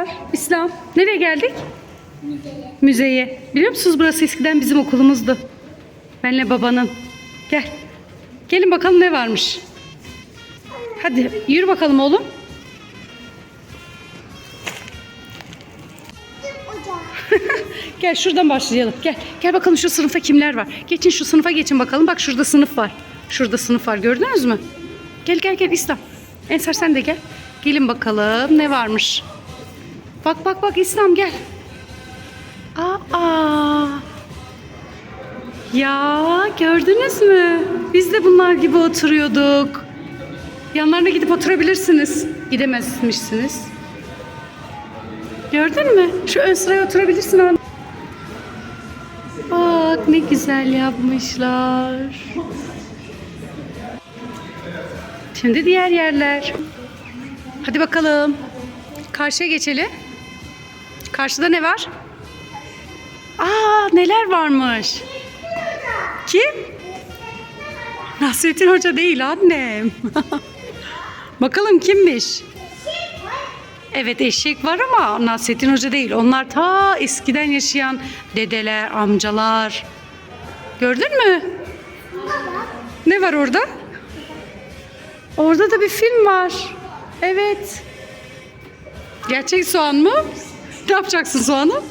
Merhabalar. İslam. Nereye geldik? Müzeye. Biliyor musunuz burası eskiden bizim okulumuzdu. Benle babanın. Gel. Gelin bakalım ne varmış. Hadi yürü bakalım oğlum. Gel şuradan başlayalım. Gel. Gel bakalım şu sınıfta kimler var. Geçin şu sınıfa geçin bakalım. Bak şurada sınıf var. Şurada sınıf var. Gördünüz mü? Gel gel gel İslam. Ensar sen de gel. Gelin bakalım ne varmış. Bak bak bak İslam gel. Aa. Ya gördünüz mü? Biz de bunlar gibi oturuyorduk. Yanlarına gidip oturabilirsiniz. Gidemezmişsiniz. Gördün mü? Şu ön sıraya oturabilirsin ama. Bak ne güzel yapmışlar. Şimdi diğer yerler. Hadi bakalım. Karşıya geçelim. Karşıda ne var? Aa neler varmış. Kim? Nasrettin Hoca değil annem. bakalım kimmiş? Evet eşek var ama Nasrettin Hoca değil. Onlar ta eskiden yaşayan dedeler, amcalar. Gördün mü? Ne var orada? Orada da bir film var. Evet. Gerçek soğan mı? Ne yapacaksın soğanı?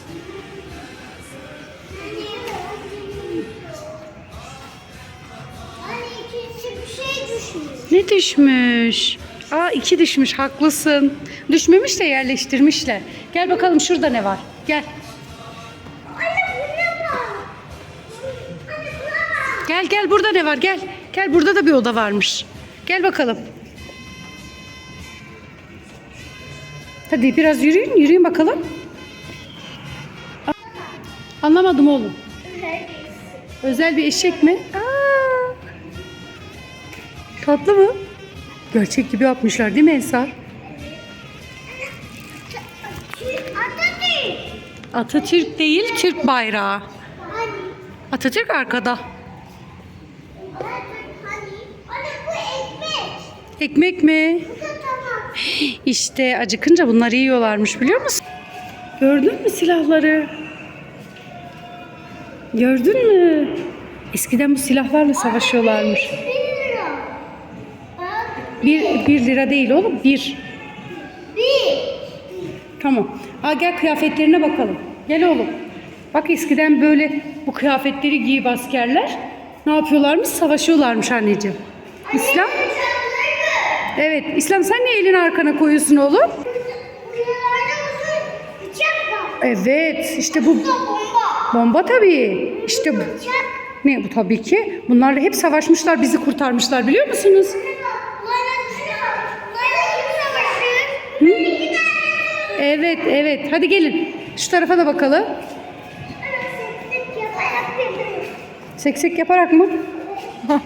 Ne düşmüş? Aa iki düşmüş haklısın. Düşmemiş de yerleştirmişler. Gel bakalım şurada ne var? Gel. Gel gel burada ne var? Gel. Gel burada da bir oda varmış. Gel bakalım. Hadi biraz yürüyün, yürüyün bakalım. Anlamadım oğlum. Özel bir eşek mi? Aa! Tatlı mı? Gerçek gibi yapmışlar değil mi Ensar? Atatürk. Atatürk değil, Türk bayrağı. Atatürk arkada. Ekmek. Mi? İşte acıkınca bunları yiyorlarmış biliyor musun? Gördün mü silahları? Gördün mü? Eskiden bu silahlarla savaşıyorlarmış. Bir Bir, lira değil oğlum, bir. Bir. Tamam. Aa, gel kıyafetlerine bakalım. Gel oğlum. Bak eskiden böyle bu kıyafetleri giyip askerler ne yapıyorlarmış? Savaşıyorlarmış anneciğim. İslam? Evet. İslam sen niye elini arkana koyuyorsun oğlum? Evet. işte bu bomba. tabii. İşte bu. Ne bu tabii ki. Bunlarla hep savaşmışlar, bizi kurtarmışlar biliyor musunuz? Tane. Evet, evet. Hadi gelin. Şu tarafa da bakalım. Seksek yaparak mı? Hah.